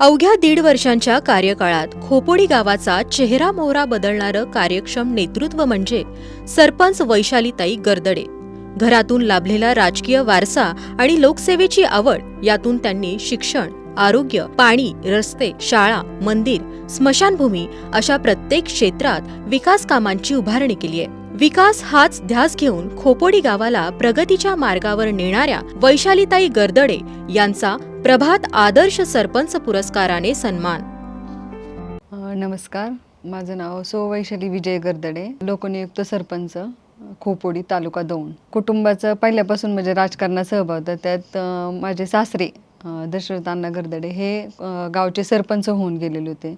अवघ्या दीड वर्षांच्या कार्यकाळात खोपोडी गावाचा चेहरा मोहरा बदलणारं कार्यक्षम नेतृत्व म्हणजे सरपंच वैशालीताई गर्दडे. घरातून लाभलेला राजकीय वारसा आणि लोकसेवेची आवड यातून त्यांनी शिक्षण आरोग्य पाणी रस्ते शाळा मंदिर स्मशानभूमी अशा प्रत्येक क्षेत्रात विकास कामांची उभारणी केली आहे. विकास हाच ध्यास घेऊन खोपोडी गावाला प्रगतीच्या मार्गावर नेणाऱ्या वैशालीताई गर्दडे यांचा प्रभात आदर्श सरपंच पुरस्काराने सन्मान. नमस्कार. माझं नाव सो वैशाली विजय गर्दडे लोकनियुक्त सरपंच खोपोडी तालुका दौंड कुटुंबाचं पहिल्यापासून म्हणजे राजकारणात सहभाग होता त्यात माझे सासरे दशरथ अण्णा गर्दडे हे गावचे सरपंच होऊन गेलेले होते.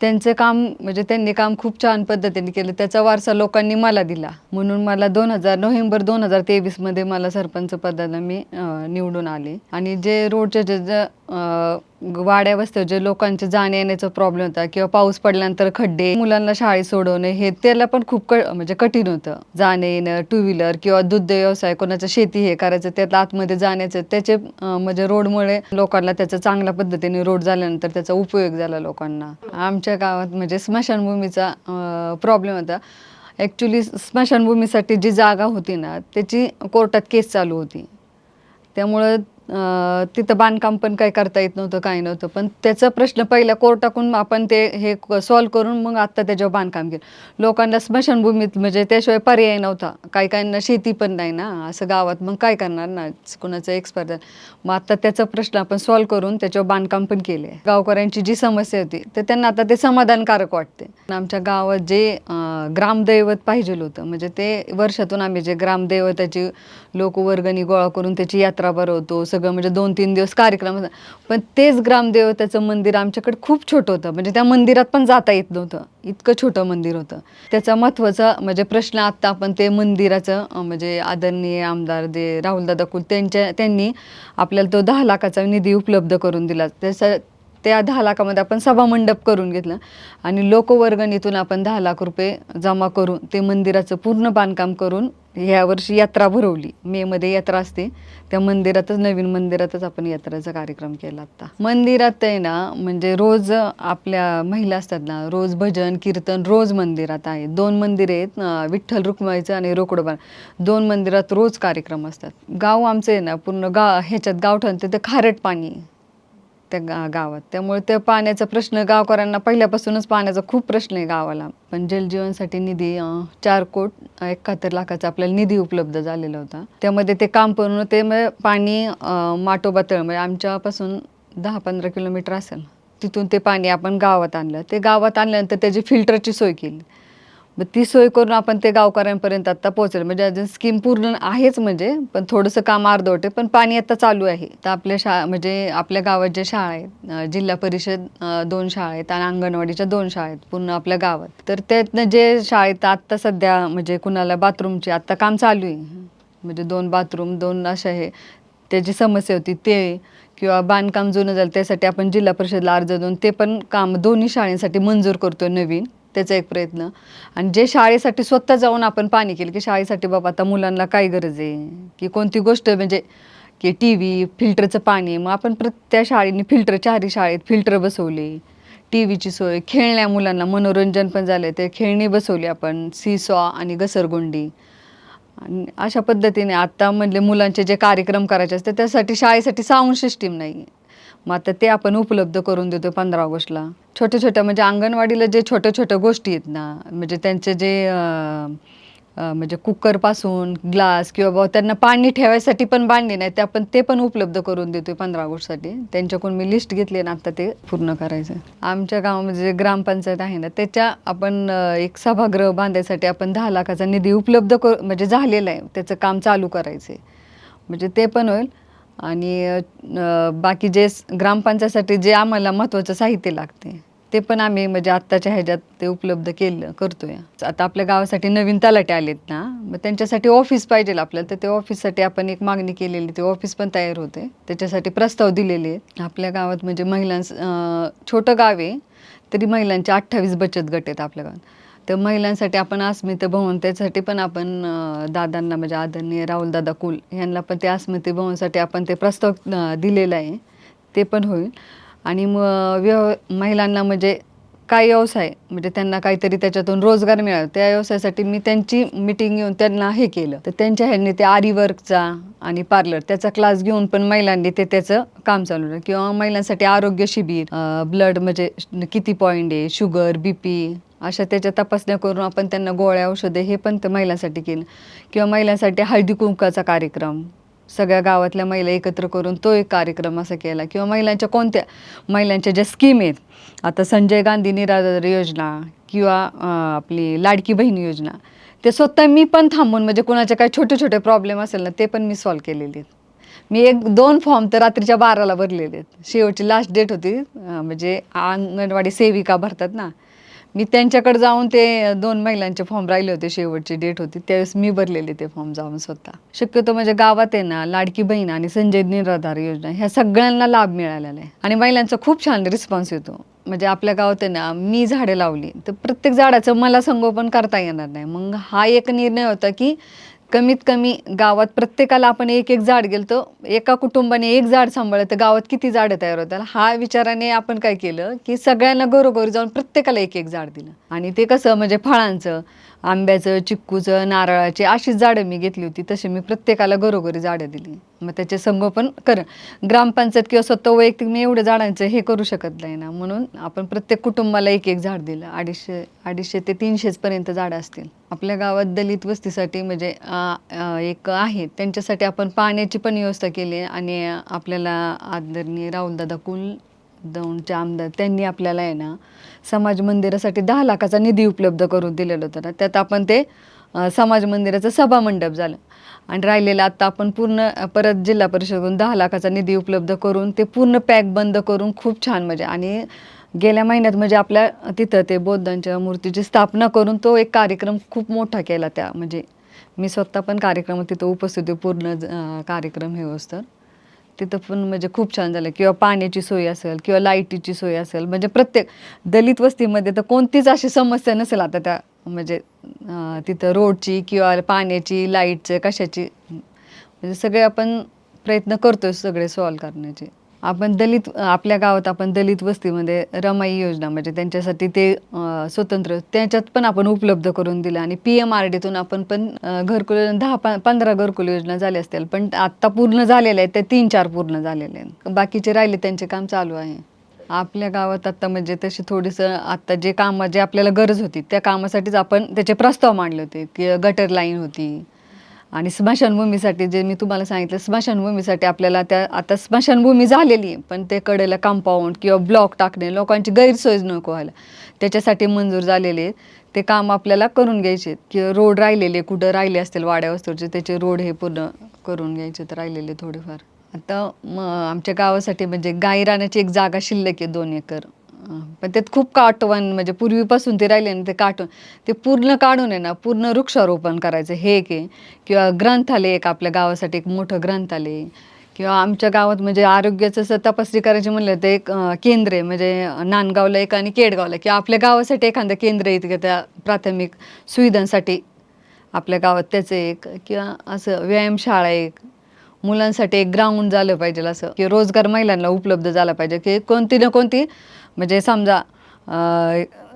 त्यांचं काम म्हणजे त्यांनी काम खूप छान पद्धतीने केलं. त्याचा वारसा लोकांनी मला दिला. म्हणून मला दोन हजार नोव्हेंबर दोन हजार तेवीसमध्ये मला सरपंच पदाला मी निवडून आले. आणि जे रोडचे जे वाड्या वस्त्या जे लोकांचे जाण्या येण्याचा प्रॉब्लेम होता किंवा पाऊस पडल्यानंतर खड्डे मुलांना शाळेत सोडवणे हे त्याला पण खूप क म्हणजे कठीण होतं. जाणे येणं टू व्हीलर किंवा दुग्ध व्यवसाय कोणाचं शेती हे करायचं त्यात आतमध्ये जाण्याचं त्याचे म्हणजे रोडमुळे लोकांना त्याचा चांगल्या पद्धतीने रोड झाल्यानंतर त्याचा उपयोग झाला लोकांना. आमच्या गावात म्हणजे स्मशानभूमीचा प्रॉब्लेम होता. ॲक्च्युली स्मशानभूमीसाठी जी जागा होती ना त्याची कोर्टात केस चालू होती. त्यामुळं तिथं बांधकाम पण काही करता येत नव्हतं काही नव्हतं. पण त्याचा प्रश्न पहिला कोर्टाकून आपण ते हे सॉल्व करून मग आत्ता त्याच्यावर बांधकाम केलं. लोकांना स्मशानभूमीत म्हणजे त्याशिवाय पर्याय नव्हता. काही काहींना शेती पण नाही ना असं गावात. मग काय करणार ना कुणाचं एक्सपायर झालं मग आता त्याचा प्रश्न आपण सॉल्व करून त्याच्यावर बांधकाम पण केले गावकऱ्यांची जी समस्या होती तर त्यांना आता ते समाधानकारक वाटते आमच्या गावात जे ग्रामदैवत पाहिजे होतं म्हणजे ते वर्षातून आम्ही जे ग्रामदैवताची लोकवर्गणी गोळा करून त्याची यात्रा भरवतो सगळं म्हणजे दोन तीन दिवस कार्यक्रम होता. पण तेच ग्रामदेवताचं मंदिर आमच्याकडे खूप छोटं होतं. म्हणजे त्या मंदिरात पण जाता येत नव्हतं. इतकं छोटं मंदिर होतं. त्याचा महत्त्वाचा म्हणजे प्रश्न आत्ता आपण ते मंदिराचं म्हणजे आदरणीय आमदार जे राहुलदादा कुल त्यांच्या त्यांनी आपल्याला तो दहा लाखाचा निधी उपलब्ध करून दिला. त्याचा त्या दहा लाखामध्ये आपण सभामंडप करून घेतलं. आणि लोकवर्गणीतून आपण दहा लाख रुपये जमा करून ते मंदिराचं पूर्ण बांधकाम करून ह्या वर्षी यात्रा भरवली. मेमध्ये यात्रा असते. त्या मंदिरातच नवीन मंदिरातच आपण यात्रेचा कार्यक्रम केला आता. मंदिरात आहे ना म्हणजे रोज आपल्या महिला असतात ना रोज भजन कीर्तन रोज मंदिरात आहे. दोन मंदिरे आहेत विठ्ठल रुक्माईचं आणि रोकडोबा दोन मंदिरात रोज कार्यक्रम असतात. गाव आमचं आहे ना पूर्ण गा ह्याच्यात गाव ठरते तर खारट पाणी. त्या गा गावात. त्यामुळे त्या पाण्याचा प्रश्न गावकऱ्यांना पहिल्यापासूनच पाण्याचा खूप प्रश्न आहे गावाला. पण जलजीवनसाठी निधी चार कोट एकाहत्तर लाखाचा आपल्याला निधी उपलब्ध झालेला होता. त्यामध्ये ते काम करून ते पाणी माटोबा तळ म्हणजे आमच्यापासून दहा पंधरा किलोमीटर असेल. तिथून ते पाणी आपण गावात आणलं. ते गावात आणल्यानंतर त्याची फिल्टरची सोय केली. मग ती सोय करून आपण ते गावकऱ्यांपर्यंत आता पोहोचेल. म्हणजे अजून स्कीम पूर्ण आहेच म्हणजे पण थोडंसं काम अर्धवट आहे. पण पाणी आता चालू आहे. तर आपल्या शाळा म्हणजे आपल्या गावात ज्या शाळा आहेत जिल्हा परिषद दोन शाळा आहेत आणि अंगणवाडीच्या दोन शाळा आहेत पूर्ण आपल्या गावात. तर त्यातनं जे शाळेत आत्ता सध्या म्हणजे कुणाला बाथरूमची आत्ता काम चालू आहे. म्हणजे दोन बाथरूम दोन अशा हे त्याची समस्या होती ते किंवा बांधकाम जुनं झालं त्यासाठी आपण जिल्हा परिषदला अर्ज देऊन ते पण काम दोन्ही शाळेसाठी मंजूर करतो नवीन. त्याचा एक प्रयत्न. आणि जे शाळेसाठी स्वतः जाऊन आपण पाणी केलं की शाळेसाठी बाबा आता मुलांना काय गरज आहे? की कोणती गोष्ट म्हणजे की टी व्ही फिल्टरचं पाणी मग आपण प्रत्येक शाळेने फिल्टर चारी शाळेत फिल्टर बसवले. टी व्हीची सोय खेळण्या मुलांना मनोरंजन पण झालं ते खेळणी बसवली आपण सीसॉ आणि घसरगुंडी. आणि अशा पद्धतीने आता म्हणले मुलांचे जे कार्यक्रम करायचे असते त्यासाठी शाळेसाठी साऊंड सिस्टीम नाही आहे मग आता ते आपण उपलब्ध करून देतो पंधरा ऑगस्टला. छोट्या छोट्या म्हणजे अंगणवाडीला जे छोट्या छोट्या गोष्टी आहेत ना म्हणजे त्यांचे जे अं, अं, म्हणजे कुकरपासून ग्लास किंवा बुवा त्यांना पाणी ठेवायसाठी पण बांधले नाही ते आपण ते पण उपलब्ध करून देतोय पंधरा ऑगस्टसाठी. त्यांच्याकडून मी लिस्ट घेतली ना आता ते पूर्ण करायचं. आमच्या गावामध्ये जे ग्रामपंचायत आहे ना त्याच्या आपण अं, एक सभागृह बांधायसाठी आपण दहा लाखाचा निधी उपलब्ध कर म्हणजे झालेला आहे. त्याचं काम चालू करायचं आहे म्हणजे ते पण होईल. आणि अं, बाकी जे स- ग्रामपंचायतसाठी जे आम्हाला महत्त्वाचं साहित्य लागते ते पण आम्ही म्हणजे आत्ताच्या ह्याच्यात ते उपलब्ध केलं करतोय. आता आपल्या गावासाठी नवीन तलाटे आलेत ना मग त्यांच्यासाठी ऑफिस पाहिजे आपल्याला तर ते ऑफिससाठी आपण एक मागणी केलेली ते ऑफिस पण तयार होते. त्याच्यासाठी प्रस्ताव दिलेले आहेत. आपल्या गावात म्हणजे महिलांस अं, छोटं गाव आहे तरी महिलांचे अठ्ठावीस बचत गट आहेत आपल्या गावात. तर महिलांसाठी आपण अस्मिते भवन त्यासाठी पण आपण दादांना म्हणजे आदरणीय राहुलदादा कुल यांना पण ते अस्मिते भवनसाठी आपण ते प्रस्ताव दिलेला आहे. ते पण होईल. आणि मग व्यव महिलांना म्हणजे काय व्यवसाय? म्हणजे त्यांना काहीतरी त्याच्यातून रोजगार मिळाला. त्या व्यवसायासाठी मी त्यांची मिटिंग घेऊन त्यांना हे केलं. तर त्यांच्या ह्यांनी ते आरी वर्कचा आणि पार्लर त्याचा क्लास घेऊन पण महिलांनी ते त्याचं काम चालवलं किंवा महिलांसाठी आरोग्य शिबिर ब्लड म्हणजे किती पॉईंट आहे? शुगर बी पी अशा त्याच्या तपासण्या करून आपण त्यांना गोळ्या औषधे हे पण ते महिलांसाठी केलं. किंवा महिलांसाठी हळदी कुंकाचा कार्यक्रम. सगळ्या गावातल्या महिला एकत्र करून तो एक कार्यक्रम असा केला. किंवा महिलांच्या कोणत्या महिलांच्या ज्या स्कीम आहेत. आता संजय गांधी निराधार योजना किंवा आपली लाडकी बहीण योजना. ते स्वतः मी पण थांबून म्हणजे कोणाचे काही छोटे छोटे प्रॉब्लेम असेल ना ते पण मी सॉल्व केलेले आहेत. मी एक दोन फॉर्म तर रात्रीच्या बाराला भरलेले आहेत. शेवटची लास्ट डेट होती म्हणजे अंगणवाडी सेविका भरतात ना. मी त्यांच्याकडे जाऊन ते दोन महिलांचे फॉर्म राहिले होते शेवटची डेट होती त्यावेळेस मी भरलेले ते फॉर्म जाऊन स्वतः. शक्यतो म्हणजे गावात आहे ना लाडकी बहीण आणि संजय निराधार योजना ह्या सगळ्यांना लाभ मिळालेला आहे. आणि महिलांचा खूप छान रिस्पॉन्स येतो. म्हणजे आपल्या गावात आहे ना मी झाडे लावली तर प्रत्येक झाडाचं मला संगोपन करता येणार नाही. मग हा एक निर्णय होता की कमीत कमी गावात प्रत्येकाला आपण एक एक झाड गेलतो. एका कुटुंबाने एक झाड सांभाळलं तर गावात किती झाडं तयार होतात? हा विचाराने आपण काय केलं की सगळ्यांना घरोघरी जाऊन प्रत्येकाला एक एक झाड दिलं. आणि ते कसं म्हणजे फळांचं आंब्याचं चिक्कूचं नारळाची अशीच झाडं मी घेतली होती. तशी मी प्रत्येकाला घरोघरी झाडं दिली. मग त्याचे संगोपन कर ग्रामपंचायत किंवा स्वतः वैयक्तिक मी एवढं झाडांचं हे करू शकत नाही ना. म्हणून आपण प्रत्येक कुटुंबाला एक एक झाड दिलं. अडीचशे अडीचशे ते तीनशेचपर्यंत झाडं असतील. आपल्या गावात दलित वस्तीसाठी म्हणजे एक आहे. त्यांच्यासाठी आपण पाण्याची पण व्यवस्था केली आहे आणि आपल्याला आदरणीय राहुलदादा कुल दौंडच्या आमदार त्यांनी आपल्याला आहे ना समाज मंदिरासाठी दहा लाखाचा निधी उपलब्ध करून दिलेला होता ना. त्यात आपण ते समाज मंदिराचं सभामंडप झालं. आणि राहिलेलं आता आपण पूर्ण परत जिल्हा परिषदकडून दहा लाखाचा निधी उपलब्ध करून ते पूर्ण पॅक बंद करून खूप छान म्हणजे आणि गेल्या महिन्यात म्हणजे आपल्या तिथं ते बौद्धांच्या मूर्तीची स्थापना करून तो एक कार्यक्रम खूप मोठा केला त्या म्हणजे मी स्वतः पण कार्यक्रमात तिथं उपस्थित पूर्ण कार्यक्रम हे असतं तिथं पण म्हणजे खूप छान झालं. किंवा पाण्याची सोय असेल किंवा लाईटीची सोय असेल म्हणजे प्रत्येक दलित वस्तीमध्ये तर कोणतीच अशी समस्या नसेल आता त्या म्हणजे तिथं रोडची किंवा पाण्याची लाईटचं कशाची म्हणजे सगळे आपण प्रयत्न करतोय सगळे सॉल्व करण्याचे. आपण दलित आपल्या गावात आपण दलित वस्तीमध्ये रमाई योजना म्हणजे त्यांच्यासाठी ते अं, स्वतंत्र त्याच्यात पण आपण उपलब्ध करून दिलं. आणि पी एम आर डीतून आपण पण अं, घरकुल दहा प पंधरा घरकुल योजना झाल्या असतील. पण आत्ता पूर्ण झालेल्या आहेत त्या तीन चार पूर्ण झालेले आहेत. बाकीचे राहिले त्यांचे काम चालू आहे. आपल्या गावात आता म्हणजे तशी थोडीसं आत्ता जे कामं जे आपल्याला गरज होती त्या कामासाठीच आपण त्याचे प्रस्ताव मांडले होते. की गटर लाईन होती. आणि स्मशानभूमीसाठी जे मी तुम्हाला सांगितलं स्मशानभूमीसाठी आपल्याला त्या आता स्मशानभूमी झालेली आहे पण ते कडेला कंपाऊंड किंवा ब्लॉक टाकणे लोकांची गैरसोय नको व्हायला. त्याच्यासाठी मंजूर झालेले ते काम आपल्याला करून घ्यायचे आहेत. किंवा रोड राहिलेले कुठं राहिले असतील वाड्या वस्तूचे त्याचे रोड हे पूर्ण करून घ्यायचे तर राहिलेले थोडेफार. आता मग आमच्या गावासाठी म्हणजे गाई राहण्याची एक जागा शिल्लक आहे दोन एकर. पण त्यात खूप काटवण म्हणजे पूर्वीपासून ते राहिले ना ते काटून ते पूर्ण काढून आहे ना पूर्ण वृक्षारोपण करायचं. हे एक आहे. किंवा ग्रंथालय एक आपल्या गावासाठी एक मोठं ग्रंथालय. किंवा आमच्या गावात म्हणजे आरोग्याचं असं तपासणी करायची म्हणलं तर एक केंद्र आहे. म्हणजे नांदगावला एक आणि केडगावला. किंवा आपल्या गावासाठी एखादं केंद्र आहे का त्या प्राथमिक सुविधांसाठी आपल्या गावात त्याचं एक. किंवा असं व्यायामशाळा एक. मुलांसाठी एक ग्राउंड झालं पाहिजे असं. की रोजगार महिलांना उपलब्ध झाला पाहिजे. की कोणती ना कोणती म्हणजे समजा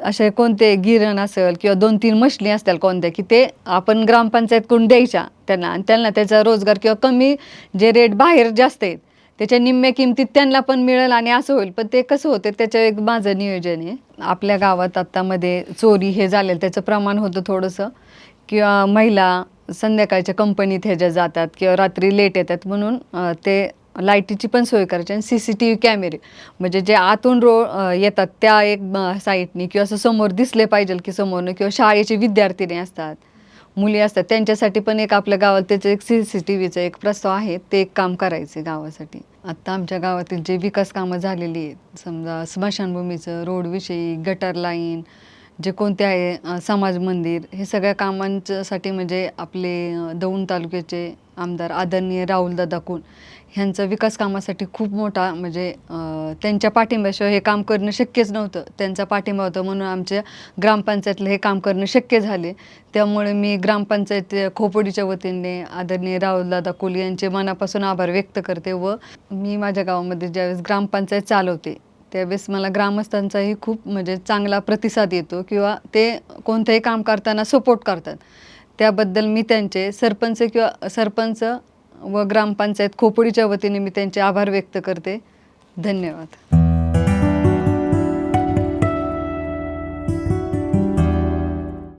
असे कोणते गिरण असेल किंवा दोन तीन मशली असतील कोणत्या की ते आपण ग्रामपंचायतकडून द्यायच्या त्यांना. आणि त्यांना त्याचा रोजगार किंवा कमी जे रेट बाहेर जास्त आहेत त्याच्या निम्म्या किमतीत त्यांना पण मिळेल आणि असं होईल. पण ते कसं होतं त्याचं एक माझं नियोजन आहे. आपल्या गावात आत्तामध्ये चोरी हे झालेलं त्याचं प्रमाण होतं थोडंसं. किंवा महिला संध्याकाळच्या कंपनीत ह्याच्या जातात किंवा रात्री लेट येतात म्हणून ते लाईटीची पण सोय करायची आणि सी सी टी व्ही कॅमेरे. म्हणजे जे आतून रो येतात त्या एक अं, साईडनी किंवा असं समोर दिसले पाहिजे की समोरनं किंवा शाळेचे विद्यार्थिनी असतात मुली असतात त्यांच्यासाठी पण एक आपल्या गावात त्याचं एक सी सी टी व्हीचं एक प्रस्ताव आहे ते एक काम करायचे गावासाठी. आत्ता आमच्या गावातील जे विकास कामं झालेली आहेत समजा स्मशानभूमीचं रोडविषयी गटर लाईन जे कोणते आहे अ, समाज मंदिर हे सगळ्या कामांच्यासाठी म्हणजे आपले अ, दौंड तालुक्याचे आमदार आदरणीय राहुलदादा कुल ह्यांचा विकास कामासाठी खूप मोठा म्हणजे अ, त्यांच्या पाठिंब्याशिवाय हे काम करणं शक्यच नव्हतं. त्यांचा पाठिंबा होता म्हणून आमच्या ग्रामपंचायतला हे काम करणं शक्य झाले. त्यामुळे मी ग्रामपंचायत खोपोडीच्या वतीने आदरणीय राहुलदादा कुल यांचे मनापासून आभार व्यक्त करते व मी माझ्या गावामध्ये ज्यावेळेस ग्रामपंचायत चालवते त्यावेळेस मला ग्रामस्थांचाही खूप म्हणजे चांगला प्रतिसाद येतो किंवा ते कोणतंही काम करताना सपोर्ट करतात. त्याबद्दल मी त्यांचे सरपंच किंवा सरपंच व ग्रामपंचायत खोपोडीच्या वतीने मी त्यांचे आभार व्यक्त करते. धन्यवाद.